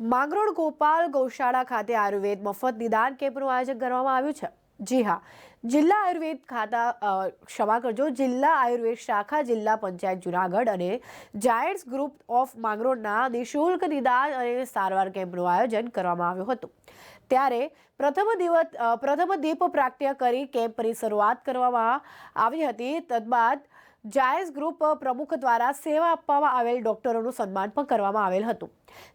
માંગરોળ ગોપાલ ગૌશાળા ખાતે આયુર્વેદ મફત નિદાન કેમ્પનું આયોજન કરવામાં આવ્યું છે. જી હા, જિલ્લા આયુર્વેદ ખાતા ક્ષમા કરજો, જિલ્લા આયુર્વેદ શાખા, જિલ્લા પંચાયત જુનાગઢ અને જાયન્ટ્સ ગ્રુપ ઓફ માંગરોળના નિઃશુલ્ક નિદાન અને સારવાર કેમ્પનું આયોજન કરવામાં આવ્યું હતું. ત્યારે પ્રથમ દિવસ પ્રથમ દીપ પ્રાગટ્ય કરી કેમ્પની શરૂઆત કરવામાં આવી હતી. તદબાદ જાયન્સ ગ્રુપ પ્રમુખ દ્વારા સેવા આપવામાં આવેલ ડોક્ટરોનું સન્માન પણ કરવામાં આવેલ હતું.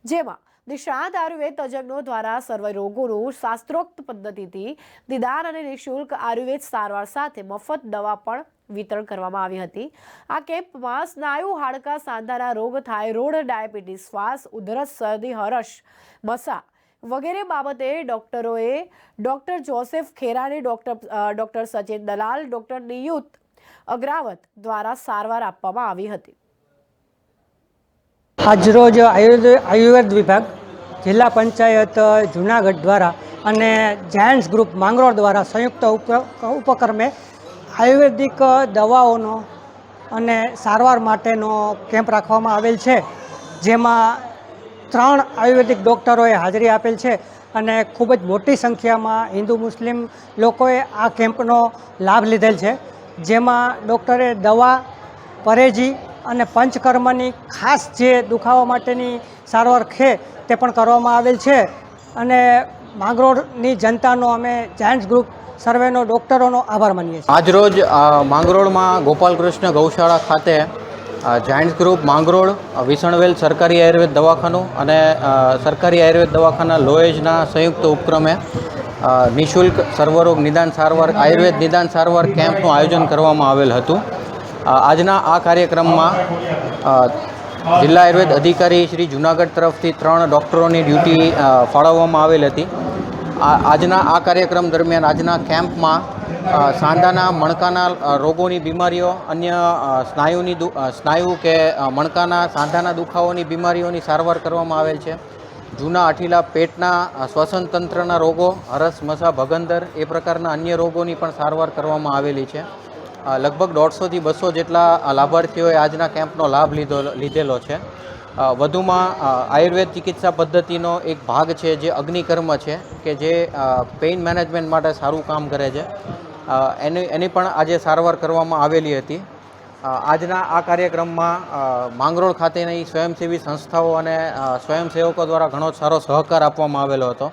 જેમાં નિષ્ણાત આયુર્વેદ તજજ્ઞો દ્વારા સર્વ રોગોનું શાસ્ત્રોક્ત પદ્ધતિથી નિદાન અને નિઃશુલ્ક આયુર્વેદ સારવાર સાથે મફત દવા પણ વિતરણ કરવામાં આવી હતી. આ કેમ્પમાં સ્નાયુ હાડકા સાંધાના રોગ થાઇરોઇડ ડાયાબિટીસ, શ્વાસ, ઉધરસ, શરદી, હરસ, મસા વગેરે બાબતે ડોક્ટરોએ doctor Joseph Kherani doctor doctor Sachin Dalal, doctor Niyut Agravat દ્વારા સારવાર આપવામાં આવી હતી. આજરોજ આયુર્વેદ આયુર્વેદ વિભાગ જિલ્લા પંચાયત, જુનાગઢ દ્વારા અને જાયન્ટ્સ ગ્રુપ માંગરોળ દ્વારા સંયુક્ત ઉપ- ઉપક્રમે આયુર્વેદિક દવાઓનો અને સારવાર માટેનો કેમ્પ રાખવામાં આવેલ છે, જેમાં ત્રણ આયુર્વેદિક ડૉક્ટરોએ હાજરી આપેલ છે અને ખૂબ જ મોટી સંખ્યામાં હિન્દુ, મુસ્લિમ લોકોએ આ કેમ્પનો લાભ લીધેલ છે, જેમાં ડૉક્ટરે દવા, પરેજી અને પંચકર્મની ખાસ જે દુખાવા માટેની સારવાર છે તે પણ કરવામાં આવેલ છે. અને માંગરોળની જનતાનો અમે જાયન્ટ્સ ગ્રુપ સર્વેનો ડૉક્ટરોનો આભાર માનીએ છીએ. આજરોજ માંગરોળમાં ગોપાલકૃષ્ણ ગૌશાળા ખાતે જાયન્ટ્સ ગ્રુપ, માંગરોળ વિસણવેલ સરકારી આયુર્વેદ દવાખાનું અને સરકારી આયુર્વેદ દવાખાના લોએજના સંયુક્ત ઉપક્રમે નિઃશુલ્ક સર્વરોગ નિદાન સારવાર, આયુર્વેદ નિદાન સારવાર કેમ્પનું આયોજન કરવામાં આવેલ હતું. આજના આ કાર્યક્રમમાં જિલ્લા આયુર્વેદ અધિકારી શ્રી જુનાગઢ તરફથી ત્રણ ડૉક્ટરોની ડ્યુટી ફાળવવામાં આવેલ હતી. આજના આ કાર્યક્રમ દરમિયાન આજના કેમ્પમાં સાંધાના મણકાના રોગોની બીમારીઓ, અન્ય સ્નાયુની સ્નાયુ કે મણકાના, સાંધાના દુખાવોની બીમારીઓની સારવાર કરવામાં આવેલ છે. જૂના અઠીલા પેટના શ્વસન તંત્રના રોગો, હરસ, મસા, ભગંદર, એ પ્રકારના અન્ય રોગોની પણ સારવાર કરવામાં આવેલી છે. લગભગ દોઢસોથી બસો જેટલા લાભાર્થીઓએ આજના કેમ્પનો લાભ લીધો, લીધેલો છે. વધુમાં આયુર્વેદ ચિકિત્સા પદ્ધતિનો એક ભાગ છે જે અગ્નિકર્મ છે, કે જે પેઇન મેનેજમેન્ટ માટે સારું કામ કરે છે. એની એની પણ આજે સારવાર કરવામાં આવેલી હતી. આજના આ કાર્યક્રમમાં માંગરોળ ખાતેની સ્વયંસેવી સંસ્થાઓ અને સ્વયંસેવકો દ્વારા ઘણો સારો સહકાર આપવામાં આવેલો હતો.